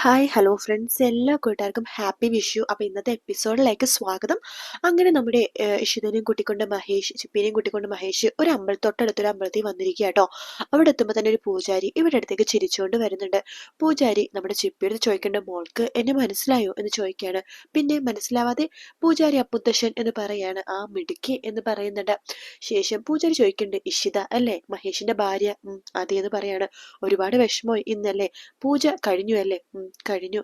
Hi hello friends എല്ലാ കൂട്ടുകാർക്കും happy Vishu അപ്പോൾ ഇന്നത്തെ എപ്പിസോഡിലേക്ക് സ്വാഗതം. അങ്ങനെ നമ്മുടെ ഇഷുദിനെയും കൂട്ടിക്കൊണ്ട് മഹേഷ് ചിപ്പിനെയും കൂട്ടിക്കൊണ്ട് മഹേഷ് ഒരു അമ്പല തൊട്ടടുത്തൊരു അമ്പലത്തിൽ വന്നിരിക്കുക കേട്ടോ. അവിടെ എത്തുമ്പോൾ തന്നെ ഒരു പൂജാരി ഇവിടെ അടുത്തേക്ക് ചിരിച്ചുകൊണ്ട് വരുന്നുണ്ട്. പൂജാരി നമ്മുടെ ചിപ്പിയോട് ചോദിക്കേണ്ട മോൾക്ക് എന്നെ മനസ്സിലായോ? എന്ന് ചോദിക്കുകയാണ്. പിന്നെ മനസ്സിലാവാതെ പൂജാരി അപ്പുത്തശ്ശൻ എന്ന് പറയാണ്. ആ മിടുക്കി എന്ന് പറയുന്നുണ്ട്. ശേഷം പൂജാരി ചോദിക്കുന്നുണ്ട് ഇഷിത അല്ലേ? മഹേഷിന്റെ ഭാര്യ? അതെ എന്ന് പറയാണ്. ഒരുപാട് വിഷമമായി ഇന്നല്ലേ? പൂജ കഴിഞ്ഞു അല്ലേ? കഴിഞ്ഞു.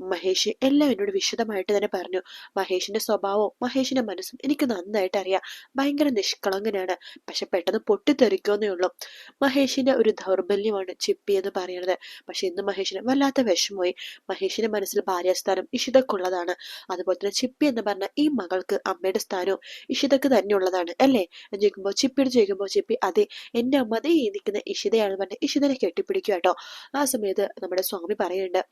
മഹേഷ് എല്ലാം എന്നോട് വിശദമായിട്ട് തന്നെ പറഞ്ഞു. മഹേഷിന്റെ സ്വഭാവവും മഹേഷിന്റെ മനസ്സും എനിക്ക് നന്നായിട്ട് അറിയാം. ഭയങ്കര നിഷ്കളങ്കനാണ്. പക്ഷെ പെട്ടെന്ന് പൊട്ടിത്തെറിക്കുമെന്നേ ഉള്ളൂ. മഹേഷിന്റെ ഒരു ദൗർബല്യമാണ് ചിപ്പി എന്ന് പറയുന്നത്. പക്ഷെ ഇന്ന് മഹേഷിന് വല്ലാത്ത വിഷമമായി. മഹേഷിന്റെ മനസ്സിൽ ഭാര്യാസ്ഥാനം ഇഷിതക്കുള്ളതാണ്. അതുപോലെ തന്നെ ചിപ്പി എന്ന് പറഞ്ഞ ഈ മകൾക്ക് അമ്മയുടെ സ്ഥാനവും ഇഷിതക്ക് തന്നെയുള്ളതാണ് അല്ലേ? എന്ന് ചോദിക്കുമ്പോൾ ചിപ്പിയോട് ചോദിക്കുമ്പോൾ ചിപ്പി അതെ എന്റെ അമ്മ അതേ നിൽക്കുന്ന ഇഷിതയാണ് പറഞ്ഞ ഇഷിതനെ കെട്ടിപ്പിടിക്കുക കേട്ടോ ആ സമയത്ത് നമ്മുടെ സ്വാമി പറയുന്നുണ്ട്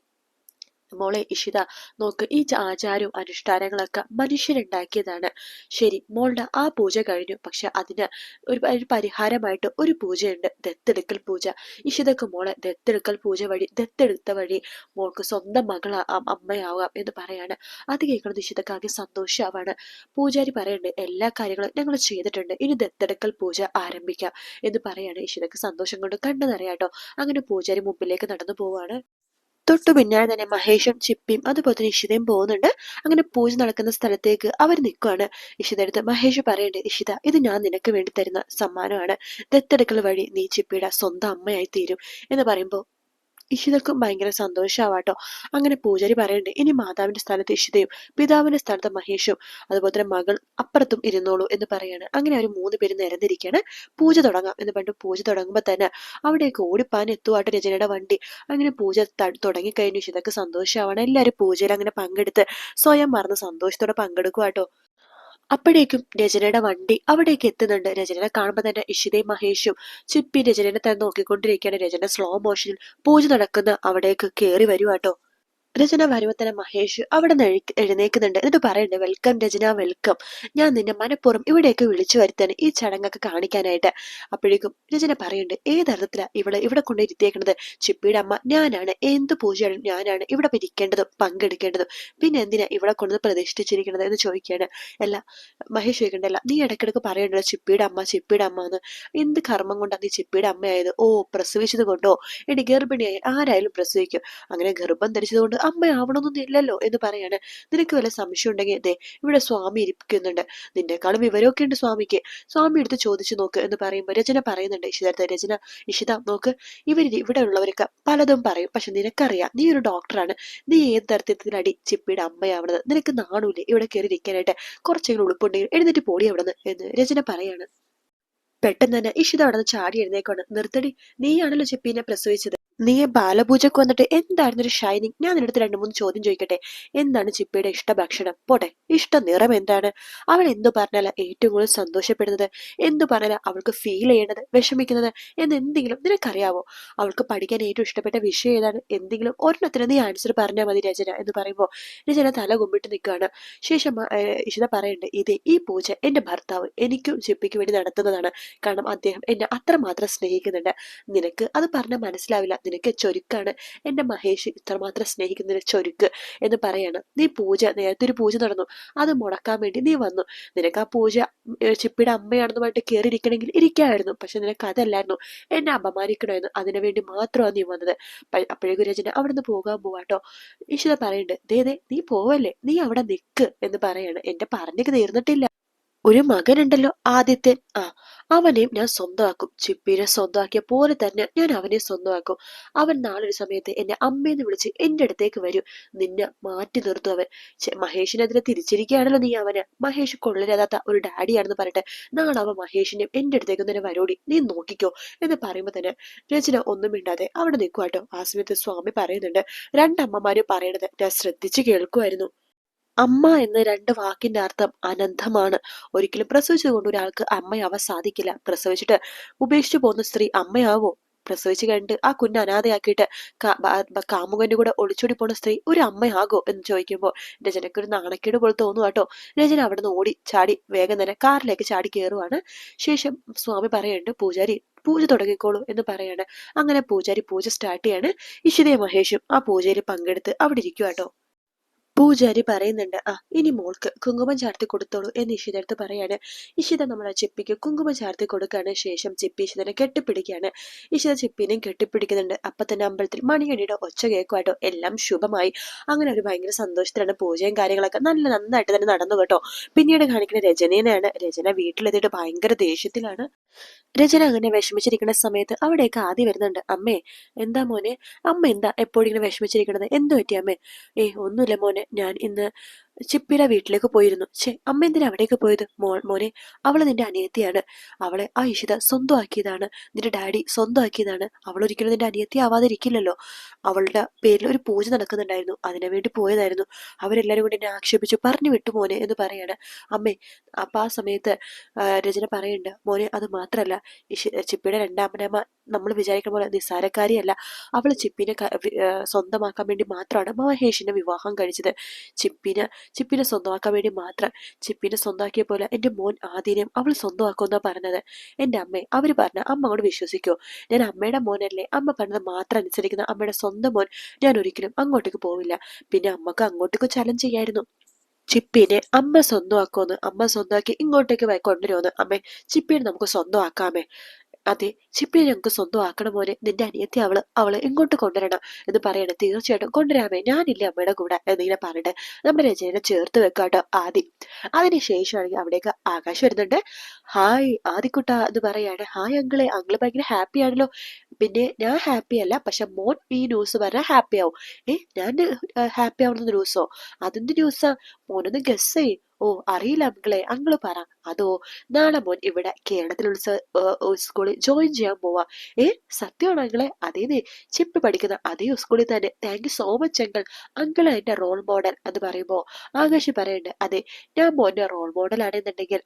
മോളെ ഇഷിത നോക്ക് ഈ ആചാരവും അനുഷ്ഠാനങ്ങളൊക്കെ മനുഷ്യരുണ്ടാക്കിയതാണ് ശരി മോളുടെ ആ പൂജ കഴിഞ്ഞു. പക്ഷെ അതിന് ഒരു പരിഹാരമായിട്ട് ഒരു പൂജയുണ്ട് ദത്തെടുക്കൽ പൂജ. ഇഷിതക്ക് മോളെ ദത്തെടുക്കൽ പൂജ വഴി ദത്തെടുത്ത വഴി മോൾക്ക് സ്വന്തം മകൾ അമ്മയാവാം എന്ന് പറയാണ്. അത് കേൾക്കുന്നത് ഇഷിതക്കാകെ സന്തോഷമാവാണ് പൂജാരി പറയുന്നുണ്ട് എല്ലാ കാര്യങ്ങളും ഞങ്ങൾ ചെയ്തിട്ടുണ്ട്. ഇനി ദത്തെടുക്കൽ പൂജ ആരംഭിക്കാം എന്ന് പറയാണ് ഇഷിതക്ക് സന്തോഷം കൊണ്ട് കണ്ടു നിറയാട്ടോ. അങ്ങനെ പൂജാരി മുമ്പിലേക്ക് നടന്നു പോവാണ്. തൊട്ടു പിന്നാലെ തന്നെ മഹേഷും ചിപ്പിയും അതുപോലെ തന്നെ ഇഷിതയും പോകുന്നുണ്ട്. അങ്ങനെ പൂജ നടക്കുന്ന സ്ഥലത്തേക്ക് അവർ നിൽക്കുകയാണ് ഇഷിത എടുത്ത് മഹേഷ് പറയണ്ടേ ഇഷിത ഇത് ഞാൻ നിനക്ക് വേണ്ടി തരുന്ന സമ്മാനമാണ്. ദത്തെടുക്കൽ വഴി നീ ചിപ്പിയുടെ സ്വന്തം അമ്മയായി തീരും എന്ന് പറയുമ്പോൾ ഇഷിതക്കും ഭയങ്കര സന്തോഷമാവാട്ടോ അങ്ങനെ പൂജാരി പറയുന്നുണ്ട് ഇനി മാതാവിന്റെ സ്ഥാനത്ത് ഇഷിതയും പിതാവിന്റെ സ്ഥാനത്ത് മഹേഷും അതുപോലെ തന്നെ മകൾ അപ്പുറത്തും ഇരുന്നോളൂ എന്ന് പറയാണ്. അങ്ങനെ അവർ മൂന്ന് പേര് നിരന്നിരിക്കുകയാണ് പൂജ തുടങ്ങാം എന്ന് പറഞ്ഞു പൂജ തുടങ്ങുമ്പോൾ തന്നെ അവിടേക്ക് ഓടിപ്പാൻ എത്തുവാട്ട് രചനയുടെ വണ്ടി. അങ്ങനെ പൂജ തുടങ്ങിക്കഴിഞ്ഞു ഇഷിതക്ക് സന്തോഷമാവാണ് എല്ലാവരും പൂജയിൽ അങ്ങനെ പങ്കെടുത്ത് സ്വയം മറന്ന് സന്തോഷത്തോടെ പങ്കെടുക്കുവാട്ടോ. അപ്പോഴേക്കും രചനയുടെ വണ്ടി അവിടേക്ക് എത്തുന്നുണ്ട്. രചനയെ കാണുമ്പോൾ തന്നെ ഇഷിതയും മഹേഷും ചിപ്പി രചനയെ തന്നെ നോക്കിക്കൊണ്ടിരിക്കുകയാണ്. രചന സ്ലോ മോഷനിൽ പൂജ നടക്കുന്ന അവിടേക്ക് കയറി വരുവാട്ടോ രചന വരുവത്തന മഹേഷ് അവിടെ നിന്ന് എഴുന്നേക്കുന്നുണ്ട്. എന്നിട്ട് പറയുന്നുണ്ട് വെൽക്കം രചന വെൽക്കം. ഞാൻ നിന്നെ മനഃപൂർവം ഇവിടെയൊക്കെ വിളിച്ചു വരുത്താൻ ഈ ചടങ്ങൊക്കെ കാണിക്കാനായിട്ട്. അപ്പോഴേക്കും രചന പറയുന്നുണ്ട് ഏതർത്ഥത്തിലാണ് ഇവിടെ ഇവിടെ കൊണ്ടിരുത്തിയേക്കുന്നത് ചിപ്പിയുടെ അമ്മ ഞാനാണ്. എന്ത് പൂജയാണ് ഞാനാണ് ഇവിടെ പിരിക്കേണ്ടതും പങ്കെടുക്കേണ്ടതും. പിന്നെ എന്തിനാ ഇവിടെ കൊണ്ടു പ്രതിഷ്ഠിച്ചിരിക്കുന്നത് എന്ന് ചോദിക്കുകയാണ്. അല്ല മഹേഷ് ചോദിക്കണ്ടല്ല നീ ഇടയ്ക്കിടയ്ക്ക് പറയണ്ടല്ലോ ചിപ്പിയുടെ അമ്മ ചിപ്പിയുടെ അമ്മ എന്ന്. എന്ത് കർമ്മം കൊണ്ടാണ് നീ ചിപ്പിയുടെ അമ്മയായത്? ഓ പ്രസവിച്ചത് കൊണ്ടോ? എടി ഗർഭിണിയായി ആരായാലും പ്രസവിക്കും. അങ്ങനെ ഗർഭം ധരിച്ചത് കൊണ്ട് അമ്മയാവണമെന്നൊന്നും ഇല്ലല്ലോ എന്ന് പറയാണ്. നിനക്ക് വല്ല സംശയം ഉണ്ടെങ്കിൽ അതെ ഇവിടെ സ്വാമി ഇരിക്കുന്നുണ്ട്. നിന്നെക്കാളും വിവരമൊക്കെ ഉണ്ട് സ്വാമിക്ക്. സ്വാമി എടുത്ത് ചോദിച്ചു നോക്ക് എന്ന് പറയുമ്പോൾ രചന പറയുന്നുണ്ട്. ഇഷിതാർത്ഥ രചന ഇഷിത നോക്ക്. ഇവർ ഇവിടെ ഉള്ളവരൊക്കെ പലതും പറയും. പക്ഷെ നിനക്കറിയാം നീ ഒരു ഡോക്ടറാണ്. നീ ഏത് തരത്തിലടി ചിപ്പിയുടെ അമ്മയാവണത്? നിനക്ക് നാണൂല്ലേ ഇവിടെ കയറി ഇരിക്കാനായിട്ട്? കുറച്ചെങ്കിലും ഉളുപ്പുണ്ടെങ്കിൽ എഴുന്നേറ്റ് പോടി അവിടെ എന്ന് രചന പറയാണ്. പെട്ടെന്ന് തന്നെ ഇഷിത അവിടെ നിന്ന് ചാടി എഴുന്നേക്കാണ്. നിർത്തടി നീയാണല്ലോ ചിപ്പീനെ പ്രസവിച്ചത്. നീ ബാലപൂജക്ക് വന്നിട്ട് എന്തായിരുന്നു ഒരു ഷൈനിങ് ഞാൻ നിന്നെടുത്ത് രണ്ടു മൂന്ന് ചോദ്യം ചോദിക്കട്ടെ. എന്താണ് ചിപ്പയുടെ ഇഷ്ട ഭക്ഷണം? പോട്ടെ ഇഷ്ട നിറം എന്താണ്? അവൾ എന്തു പറഞ്ഞാല ഏറ്റവും കൂടുതൽ സന്തോഷപ്പെടുന്നത്? എന്തു പറഞ്ഞാല അവൾക്ക് ഫീൽ ചെയ്യേണ്ടത് വിഷമിക്കുന്നത്? എന്ന് എന്തെങ്കിലും നിനക്കറിയാവോ? അവൾക്ക് പഠിക്കാൻ ഏറ്റവും ഇഷ്ടപ്പെട്ട വിഷയം ഏതാണ്? എന്തെങ്കിലും ഒരെണ്ണത്തിന് നീ ആൻസർ പറഞ്ഞാൽ മതി രചന എന്ന് പറയുമ്പോൾ രചന തല കുമ്പിട്ട് നിൽക്കുകയാണ്. ശേഷം ഇഷിത പറയുന്നുണ്ട് ഇതേ ഈ പൂജ എന്റെ ഭർത്താവ് എനിക്കും ചിപ്പയ്ക്ക് വേണ്ടി നടത്തുന്നതാണ്. കാരണം അദ്ദേഹം എന്നെ അത്രമാത്രം സ്നേഹിക്കുന്നുണ്ട്. നിനക്ക് അത് പറഞ്ഞാൽ മനസ്സിലാവില്ല. നിനക്ക് ചൊരുക്കാണ്. എന്റെ മഹേഷ് ഇത്രമാത്രം സ്നേഹിക്കുന്നതിന് ചൊരുക്ക് എന്ന് പറയാണ്. നീ പൂജ നേരത്തെ ഒരു പൂജ നടന്നു. അത് മുടക്കാൻ വേണ്ടി നീ വന്നു. നിനക്ക് ആ പൂജ ചിപ്പിയുടെ അമ്മയാണെന്ന് പറഞ്ഞിട്ട് കയറി ഇരിക്കണമെങ്കിൽ ഇരിക്കായിരുന്നു. പക്ഷെ നിനക്ക് അതല്ലായിരുന്നു. എന്നെ അപമാനിക്കണമായിരുന്നു. അതിനു വേണ്ടി മാത്രമാണ് നീ വന്നത്. അപ്പോഴേക്കും രചന അവിടെ നിന്ന് പോകാൻ പോവാട്ടോ ഈശ്വര പറയുന്നുണ്ട് ദേ ദേ നീ പോവല്ലേ? നീ അവിടെ നിൽക്ക് എന്ന് പറയാണ്. എന്റെ പറഞ്ഞൊക്കെ തീർന്നിട്ടില്ല ഒരു മകനുണ്ടല്ലോ ആദ്യത്തെ. ആ അവനെയും ഞാൻ സ്വന്തമാക്കും. ചിപ്പീനെ സ്വന്തമാക്കിയ പോലെ തന്നെ ഞാൻ അവനെ സ്വന്തമാക്കും. അവൻ നാളൊരു സമയത്ത് എന്നെ അമ്മയെന്ന് വിളിച്ച് എന്റെ അടുത്തേക്ക് വരും. നിന്നെ മാറ്റി നിർത്തും അവൻ. മഹേഷിനെതിരെ തിരിച്ചിരിക്കുകയാണല്ലോ നീ അവന്. മഹേഷ് കൊള്ളരുതാത്ത ഒരു ഡാഡിയാണെന്ന് പറഞ്ഞിട്ട് നാളെ അവൻ മഹേഷിനെയും എന്റെ അടുത്തേക്ക് തന്നെ വരോടി. നീ നോക്കിക്കോ എന്ന് പറയുമ്പോൾ തന്നെ രചന ഒന്നും മിണ്ടാതെ അവിടെ നിൽക്കുവാട്ടോ ആ സമയത്ത് സ്വാമി പറയുന്നുണ്ട് രണ്ടമ്മമാരും പറയണത് ഞാൻ ശ്രദ്ധിച്ചു കേൾക്കുമായിരുന്നു അമ്മ എന്ന രണ്ട് വാക്കിന്റെ അർത്ഥം അനന്തമാണ്. ഒരിക്കലും പ്രസവിച്ചതുകൊണ്ട് ഒരാൾക്ക് അമ്മയാവാൻ സാധിക്കില്ല. പ്രസവിച്ചിട്ട് ഉപേക്ഷിച്ചു പോകുന്ന സ്ത്രീ അമ്മയാവോ? പ്രസവിച്ചു കഴിഞ്ഞിട്ട് ആ കുഞ്ഞ് അനാഥയാക്കിയിട്ട് കാമുകന്റെ കൂടെ ഒളിച്ചോടി പോണ സ്ത്രീ ഒരു അമ്മയാകോ എന്ന് ചോദിക്കുമ്പോൾ രചനയ്ക്ക് ഒരു നാണക്കേട് പോലെ തോന്നു കേട്ടോ രചന അവിടെ നിന്ന് ഓടി ചാടി വേഗം തന്നെ കാറിലേക്ക് ചാടി കയറുവാണ് ശേഷം സ്വാമി പറയുന്നുണ്ട് പൂജാരി പൂജ തുടങ്ങിക്കോളൂ എന്ന് പറയാണ് അങ്ങനെ പൂജാരി പൂജ സ്റ്റാർട്ട് ചെയ്യാണ്. ഇഷിതയും മഹേഷും ആ പൂജയിൽ പങ്കെടുത്ത് അവിടെ ഇരിക്കുവാട്ടോ പൂജാരി പറയുന്നുണ്ട് ആ ഇനി മോൾക്ക് കുങ്കുമം ചാർത്തി കൊടുത്തോളൂ എന്ന് ഇഷിതടുത്ത് പറയാണ്. ഇഷിത നമ്മളെ ചിപ്പിക്ക് കുങ്കുമം ചാർത്തി കൊടുക്കുകയാണ് ശേഷം ചിപ്പി ഇഷിതനെ കെട്ടിപ്പിടിക്കുകയാണ്. ഇഷിത ചിപ്പിനെയും കെട്ടിപ്പിടിക്കുന്നുണ്ട്. അപ്പൊ തന്നെ അമ്പലത്തിൽ മണിയടിയുടെ ഒച്ച കേൾക്കുമായിട്ടോ എല്ലാം ശുഭമായി. അങ്ങനെ ഒരു ഭയങ്കര സന്തോഷത്തിലാണ് പൂജയും കാര്യങ്ങളൊക്കെ നല്ല നന്നായിട്ട് തന്നെ നടന്നു കേട്ടോ. പിന്നീട് കാണിക്കുന്ന രചനേനെയാണ് രചന വീട്ടിലെത്തിയിട്ട് ഭയങ്കര ദേഷ്യത്തിലാണ്. രചന അങ്ങനെ വിഷമിച്ചിരിക്കുന്ന സമയത്ത് അവിടേക്ക് ആദ്യം വരുന്നുണ്ട്. അമ്മേ എന്താ മോനെ? അമ്മ എന്താ എപ്പോഴും ഇങ്ങനെ വിഷമിച്ചിരിക്കണത്? എന്തു പറ്റി അമ്മേ? ഏ ഒന്നുമില്ല മോനെ. ഞാൻ ഇന്ന് ചിപ്പിയുടെ വീട്ടിലേക്ക് പോയിരുന്നു. ഛേ അമ്മ എന്തിനാ അവിടേക്ക് പോയത്? മോൾ മോനെ അവൾ നിന്റെ അനിയത്തിയാണ്. അവളെ ആ ഇഷിത സ്വന്തമാക്കിയതാണ്. നിന്റെ ഡാഡി സ്വന്തമാക്കിയതാണ്. അവൾ ഒരിക്കലും നിന്റെ അനിയത്തി ആവാതിരിക്കില്ലല്ലോ. അവളുടെ പേരിൽ ഒരു പൂജ നടക്കുന്നുണ്ടായിരുന്നു. അതിനു വേണ്ടി പോയതായിരുന്നു. അവരെല്ലാരും കൂടി എന്നെ ആക്ഷേപിച്ചു. പറഞ്ഞു വിട്ടു മോനെ എന്ന് പറയാണ്. അമ്മേ അപ്പൊ ആ സമയത്ത് രചന പറയുന്നുണ്ട് മോനെ അത് മാത്രല്ല. ചിപ്പിയുടെ രണ്ടാമനമ്മ നമ്മൾ വിചാരിക്കുന്ന പോലെ നിസ്സാരക്കാരിയല്ല. അവൾ ചിപ്പിനെ സ്വന്തമാക്കാൻ വേണ്ടി മാത്രമാണ് മഹേഷിനെ വിവാഹം കഴിച്ചത്. ചിപ്പിനെ ചിപ്പിനെ സ്വന്തമാക്കാൻ വേണ്ടി മാത്രം. ചിപ്പിനെ സ്വന്തമാക്കിയ പോലെ എന്റെ മോൻ ആദ്യം അവൾ സ്വന്തമാക്കുമെന്നാണ് പറഞ്ഞത്. എന്റെ അമ്മ അവർ പറഞ്ഞ അമ്മ അങ്ങോട്ട് വിശ്വസിക്കോ. ഞാൻ അമ്മയുടെ മോനല്ലേ. അമ്മ പറഞ്ഞത് മാത്രം അനുസരിക്കുന്ന അമ്മയുടെ സ്വന്തം മോൻ ഞാൻ ഒരിക്കലും അങ്ങോട്ടേക്ക് പോവില്ല. പിന്നെ അമ്മയ്ക്ക് അങ്ങോട്ടേക്ക് ചലഞ്ച് ചെയ്യായിരുന്നു. ചിപ്പിനെ അമ്മ സ്വന്തമാക്കുമെന്ന് അമ്മ സ്വന്തമാക്കി ഇങ്ങോട്ടേക്ക് കൊണ്ടുവരുമെന്ന്. അമ്മേ ചിപ്പിനെ നമുക്ക് സ്വന്തമാക്കാമേ. അതെ ചിപ്പിനെ ഞങ്ങൾക്ക് സ്വന്തമാക്കണം മോനെ. നിന്റെ അനിയത്തി അവൾ അവൾ ഇങ്ങോട്ട് കൊണ്ടുവരണം എന്ന് പറയണം. തീർച്ചയായിട്ടും കൊണ്ടുവരാമേ. ഞാനില്ല അമ്മയുടെ കൂടെ എന്നിങ്ങനെ പറഞ്ഞിട്ട് നമ്മുടെ രചനയെ ചേർത്ത് വെക്കാട്ടോ ആദി അതിനുശേഷമാണെങ്കിൽ അവിടേക്ക് ആകാശം വരുന്നുണ്ട്. ഹായ് ആദിക്കുട്ട എന്ന് പറയാണ്. ഹായ് അങ്കിളെ. അങ്കിൾ ഭയങ്കര ഹാപ്പി ആണല്ലോ. പിന്നെ ഞാൻ ഹാപ്പി അല്ല പക്ഷെ മോൻ ഈ ന്യൂസ് പറഞ്ഞാൽ ഹാപ്പി ആവും ഏ ഞാൻ ഹാപ്പി ആവുന്ന ന്യൂസോ അതിന്റെ ന്യൂസാ മോനൊന്ന് ഗസ് ചെയ്യും ഓ അറിയില്ല അങ്കിളെ അങ്കിൾ പറ അതോ നാളെ മോൻ ഇവിടെ കേരളത്തിൽ ഉത്സവ സ്കൂളിൽ ജോയിൻ ചെയ്യാൻ പോവാ ഏ സത്യമാണ് അങ്കിളെ അതേ ചിപ്പ് പഠിക്കുന്ന അതേ സ്കൂളിൽ തന്നെ thank you so much uncle uncle എന്റെ റോൾ മോഡൽ എന്ന് പറയുമ്പോ ആകാശി പറയണ്ട് അതെ ഞാൻ മോന്റെ റോൾ മോഡൽ ആണെന്നുണ്ടെങ്കിൽ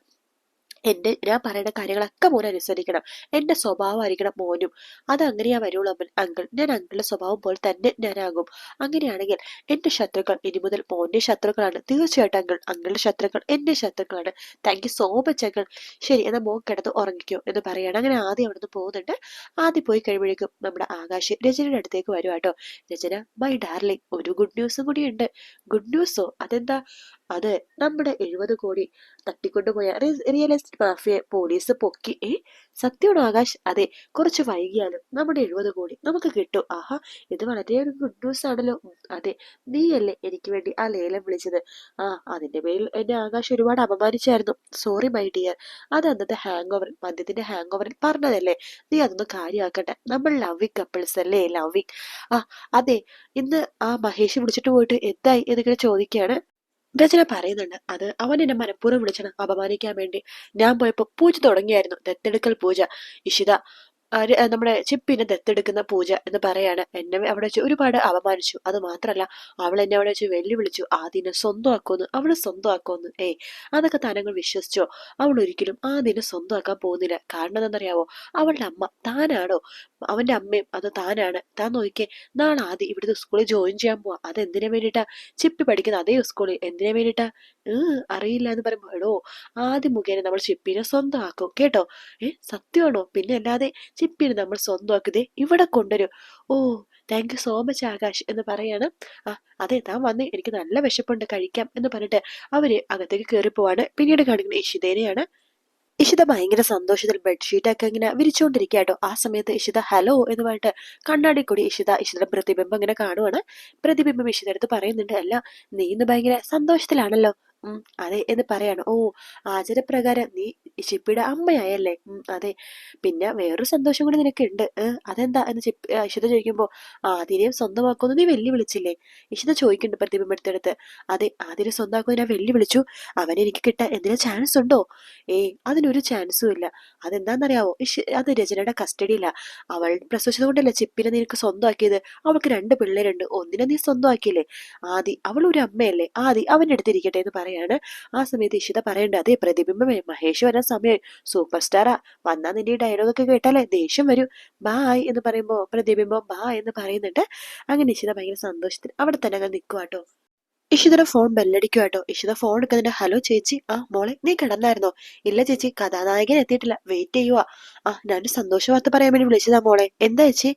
എന്റെ ഞാൻ പറയുന്ന കാര്യങ്ങളൊക്കെ മോൻ അനുസരിക്കണം. എന്റെ സ്വഭാവമായിരിക്കണം മോനും. അത് അങ്ങനെയാ വരുള്ളൂ അങ്കിൾ. ഞാൻ അങ്കിളുടെ സ്വഭാവം പോലെ തന്നെ ഞാനാകും. അങ്ങനെയാണെങ്കിൽ എന്റെ ശത്രുക്കൾ ഇനി മുതൽ മോന്റെ ശത്രുക്കളാണ്. തീർച്ചയായിട്ടും അങ്കിൾ അങ്കിളുടെ ശത്രുക്കൾ എന്റെ ശത്രുക്കളാണ്. Thank you so much uncle. ശരി എന്നാൽ മോൻ കിടന്ന് ഉറങ്ങിക്കോ എന്ന് പറയാണ്. അങ്ങനെ ആദ്യം അവിടെ നിന്ന് പോകുന്നുണ്ട്. ആദ്യം പോയി കഴിയുമ്പോഴേക്കും നമ്മുടെ ആകാശ് രചനയുടെ അടുത്തേക്ക് വരുവാട്ടോ രചന മൈ ഡാർലിംഗ് ഒരു ഗുഡ് ന്യൂസും കൂടിയുണ്ട് ഗുഡ് ന്യൂസോ അതെന്താ? അത് നമ്മുടെ എഴുപത് കോടി തട്ടിക്കൊണ്ടുപോയ റിയൽ എസ്റ്റേറ്റ് മാഫിയെ പോലീസ് പൊക്കി. ഏ സത്യോട് ആകാശ്? അതെ കുറച്ച് വൈകിയാലും നമ്മുടെ എഴുപത് കോടി നമുക്ക് കിട്ടും. ആഹാ ഇത് വളരെ ഒരു ഗുഡ് ന്യൂസ് ആണല്ലോ. അതെ നീയല്ലേ എനിക്ക് വേണ്ടി ആ ലേലം വിളിച്ചത്. ആ അതിന്റെ പേരിൽ എന്നെ ആകാശ് ഒരുപാട് അപമാനിച്ചായിരുന്നു. സോറി മൈ ഡിയർ അത് അന്നത്തെ ഹാങ് ഓവർ മദ്യത്തിന്റെ ഹാങ് ഓവറിൽ പറഞ്ഞതല്ലേ? നീ അതൊന്ന് കാര്യമാക്കട്ടെ നമ്മൾ ലവിങ് കപ്പിൾസ് അല്ലേ ലവിങ് ആ അതെ ഇന്ന് ആ മഹേഷ് വിളിച്ചിട്ട് പോയിട്ട് എന്തായി എന്നിങ്ങനെ ചോദിക്കുകയാണ് രചന പറയുന്നുണ്ട്. അത് അവൻ എന്നെ മനഃപൂർവം വിളിച്ചാണ് അപമാനിക്കാൻ വേണ്ടി. ഞാൻ പോയപ്പോൾ പൂജ തുടങ്ങിയായിരുന്നു. ദത്തെടുക്കൽ പൂജ. ഇഷിത നമ്മുടെ ചിപ്പിനെ ദത്തെടുക്കുന്ന പൂജ എന്ന് പറയാണ്. എന്നെ അവിടെ വെച്ച് ഒരുപാട് അപമാനിച്ചു. അത് മാത്രല്ല അവൾ എന്നെ അവിടെ വെച്ച് വെല്ലുവിളിച്ചു. ആദ്യനെ സ്വന്തമാക്കുമെന്ന്. അവൾ സ്വന്തമാക്കുമെന്ന്. ഏയ് അതൊക്കെ താനങ്ങൾ വിശ്വസിച്ചോ? അവൾ ഒരിക്കലും ആദ്യനെ സ്വന്തമാക്കാൻ പോകുന്നില്ല. കാരണം എന്താണെന്നറിയാവോ? അവളുടെ അമ്മ താനാണോ അവന്റെ അമ്മയും അത് താനാണ്. താൻ നോക്കിയേ നാളെ ആദ്യം ഇവിടുത്തെ സ്കൂളിൽ ജോയിൻ ചെയ്യാൻ പോവാ. അത് എന്തിനു വേണ്ടിയിട്ടാ? ചിപ്പി പഠിക്കുന്ന അതേ സ്കൂളിൽ എന്തിനു വേണ്ടിയിട്ടാ? ഏ അറിയില്ല എന്ന് പറയുമ്പോ എടോ ആദ്യം മുഖേന നമ്മൾ ചിപ്പിനെ സ്വന്തമാക്കും. കേട്ടോ? ഏ സത്യമാണോ? പിന്നെ അല്ലാതെ ചിപ്പിനെ നമ്മൾ സ്വന്തമാക്കിയതേ ഇവിടെ കൊണ്ടുവരും. ഓ thank you so much Akash എന്ന് പറയാണ്. ആ അതെ താൻ വന്ന് എനിക്ക് നല്ല വിശപ്പുണ്ട് കഴിക്കാം എന്ന് പറഞ്ഞിട്ട് അവർ അകത്തേക്ക് കയറി പോവാണ് പിന്നീട് കാണിക്കുന്ന ഇഷിതേനെയാണ്. ഇഷിത ഭയങ്കര സന്തോഷത്തിൽ ബെഡ്ഷീറ്റ് ഒക്കെ ഇങ്ങനെ വിരിച്ചുകൊണ്ടിരിക്കുക ആ സമയത്ത് ഇഷിത ഹലോ എന്ന് പറഞ്ഞിട്ട് കണ്ണാടി കൂടി ഇഷിത ഇഷിതയുടെ പ്രതിബിംബം ഇങ്ങനെ കാണുവാണ്. പ്രതിബിംബം ഇഷിത അടുത്ത് പറയുന്നുണ്ട് അല്ല നീ ഇന്ന് ഭയങ്കര സന്തോഷത്തിലാണല്ലോ. അതെ എന്ന് പറയാണ്. ഓ ആചാരപ്രകാരം നീ ശിപ്പിയുടെ അമ്മയായല്ലേ? അതെ. പിന്നെ വേറൊരു സന്തോഷം കൂടി നിനക്കുണ്ട്. അതെന്താ? എന്ന് ചിപ്പി ഇഷിത ചോദിക്കുമ്പോ ആതിരെയും സ്വന്തമാക്കുമെന്ന് നീ വെല്ലു വിളിച്ചില്ലേ ഇഷിത ചോദിക്കുന്നുണ്ട് പ്രതിബിംബടുത്തടുത്ത് അതെ ആതിരെ സ്വന്തമാക്കുമെന്ന് ഞാൻ വെല്ലു വിളിച്ചു അവനെ എനിക്ക് കിട്ടാൻ എന്തിനാ ചാൻസ് ഉണ്ടോ? ഏയ് അതിനൊരു ചാൻസും ഇല്ല. അതെന്താണെന്നറിയാവോ? അത് രചനയുടെ കസ്റ്റഡിയില്ല അവൾ പ്രസവിച്ചത് കൊണ്ടല്ലേ ചിപ്പിനെ നിനക്ക് സ്വന്തമാക്കിയത്? അവൾക്ക് രണ്ട് പിള്ളേരുണ്ട്. ഒന്നിനെ നീ സ്വന്തമാക്കിയില്ലേ? ആദി അവൾ ഒരു അമ്മയല്ലേ? ആദി അവന്റെ അടുത്തിരിക്കട്ടെ എന്ന് പറയാണ്. ആ സമയത്ത് ഇഷിത പറയണ്ട അതേ പ്രതിബിംബമേ മഹേഷ് വരാൻ സമയം സൂപ്പർ സ്റ്റാറാ വന്നാ നിന്റെ ഡയലോഗ് ഒക്കെ കേട്ടാലേ ദേഷ്യം വരൂ. ബായ് എന്ന് പറയുമ്പോൾ പ്രതിബിംബം ബാ എന്ന് പറയുന്നുണ്ട്. അങ്ങനെ ഇഷിത ഭയങ്കര സന്തോഷത്തിൽ അവിടെ തന്നെ അങ്ങ് നിൽക്കുവാട്ടോ ഇഷിതയുടെ ഫോൺ ബെല്ലടിക്കും കേട്ടോ ഇഷിത ഫോൺ എടുക്കുന്നതിന്റെ ഹലോ ചേച്ചി. ആ മോളെ നീ കിടന്നായിരുന്നോ? ഇല്ല ചേച്ചി കഥാനായകൻ എത്തിയിട്ടില്ല. വെയിറ്റ് ചെയ്യുവാ. ആ ഞാനൊരു സന്തോഷ വാർത്ത പറയാൻ വേണ്ടി വിളിച്ചതാ മോളെ. എന്താ ചേച്ചി?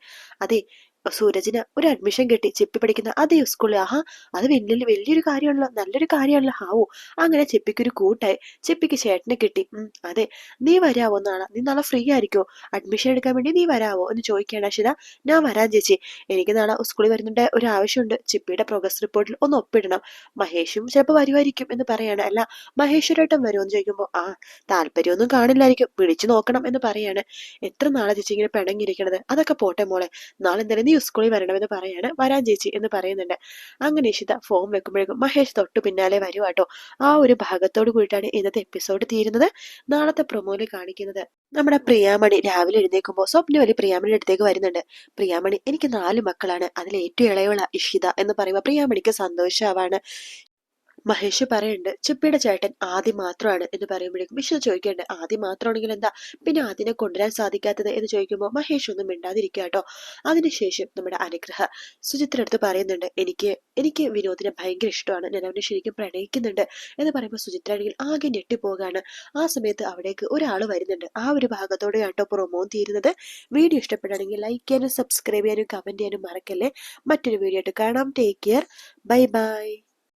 അതെ സൂരജിന് ഒരു അഡ്മിഷൻ കിട്ടി. ചിപ്പി പഠിക്കുന്ന അതേ സ്കൂളിൽ ആഹാ അത് വലിയ വലിയൊരു കാര്യമാണല്ലോ. നല്ലൊരു കാര്യമാണല്ലോ. ഹാവോ. അങ്ങനെ ചിപ്പിക്കൊരു കൂട്ടായി. ചിപ്പിക്ക് ചേട്ടനെ കിട്ടി. അതെ. നീ വരാവോ എന്നാണ് നീ നാളെ ഫ്രീ ആയിരിക്കോ? അഡ്മിഷൻ എടുക്കാൻ വേണ്ടി നീ വരാവോ? എന്ന് ചോദിക്കുകയാണ് അക്ഷിത ഞാൻ വരാൻ ചേച്ചി. എനിക്ക് നാളെ സ്കൂളിൽ വരുന്നുണ്ട് ഒരു ആവശ്യമുണ്ട്. ചിപ്പിയുടെ പ്രോഗ്രസ് റിപ്പോർട്ടിൽ ഒന്ന് ഒപ്പിടണം. മഹേഷും ചിലപ്പോൾ വരുമായിരിക്കും എന്ന് പറയാണ്. അല്ല മഹേശ്വരേട്ടൻ വരുമോ എന്ന് ചോദിക്കുമ്പോൾ ആ താല്പര്യമൊന്നും കാണില്ലായിരിക്കും. വിളിച്ചു നോക്കണം എന്ന് പറയാണ്. എത്ര നാളെ ചേച്ചി ഇങ്ങനെ പിണങ്ങിയിരിക്കണത്? അതൊക്കെ പോട്ടെ മോളെ. നാളെ എന്തായാലും നീ സ്കൂളിൽ വരണമെന്ന് പറയാണ്. വരാൻ ചേച്ചി എന്ന് പറയുന്നുണ്ട്. അങ്ങനെ ഇഷിത ഫോം വെക്കുമ്പോഴേക്കും മഹേഷ് തൊട്ട് പിന്നാലെ വരുവാട്ടോ ആ ഒരു ഭാഗത്തോട് കൂടിയിട്ടാണ് ഇന്നത്തെ എപ്പിസോഡ് തീരുന്നത്. നാളത്തെ പ്രൊമോയിൽ കാണിക്കുന്നത് നമ്മുടെ പ്രിയാമണി രാവിലെ എഴുന്നേൽക്കുമ്പോൾ സ്വപ്നവലി പ്രിയാമണിയുടെ അടുത്തേക്ക് വരുന്നുണ്ട്. പ്രിയാമണി എനിക്ക് നാല് മക്കളാണ്. അതിൽ ഏറ്റവും ഇളയുള്ള ഇഷിത എന്ന് പറയുമ്പോൾ പ്രിയാമണിക്ക് സന്തോഷമാവാണ് മഹേഷ് പറയുന്നുണ്ട് ചിപ്പിയുടെ ചേട്ടൻ ആദ്യം മാത്രമാണ് എന്ന് പറയുമ്പോഴേക്കും വിശ്വ ചോദിക്കേണ്ടത് ആദ്യം മാത്രമാണെങ്കിൽ എന്താ? പിന്നെ അതിനെ കൊണ്ടുവരാൻ സാധിക്കാത്തത്? എന്ന് ചോദിക്കുമ്പോൾ മഹേഷ് ഒന്നും മിണ്ടാതിരിക്കുക കേട്ടോ അതിനുശേഷം നമ്മുടെ അനുഗ്രഹ സുചിത്ര അടുത്ത് പറയുന്നുണ്ട് എനിക്ക് എനിക്ക് വിനോദിനെ ഭയങ്കര ഇഷ്ടമാണ് ഞാൻ അവനെ ശരിക്കും പ്രണയിക്കുന്നുണ്ട് എന്ന് പറയുമ്പോൾ സുചിത്ര ആണെങ്കിൽ ആകെ ഞെട്ടിപ്പോകാണ്. ആ സമയത്ത് അവിടേക്ക് ഒരാൾ വരുന്നുണ്ട് ആ ഒരു ഭാഗത്തോടെ കേട്ടോ പ്രൊമോ തീരുന്നത്. വീഡിയോ ഇഷ്ടപ്പെടുകയാണെങ്കിൽ ലൈക്ക് ചെയ്യാനും സബ്സ്ക്രൈബ് ചെയ്യാനും കമന്റ് ചെയ്യാനും മറക്കല്ലേ? മറ്റൊരു വീഡിയോ ആയിട്ട് കാണാം. Take care bye bye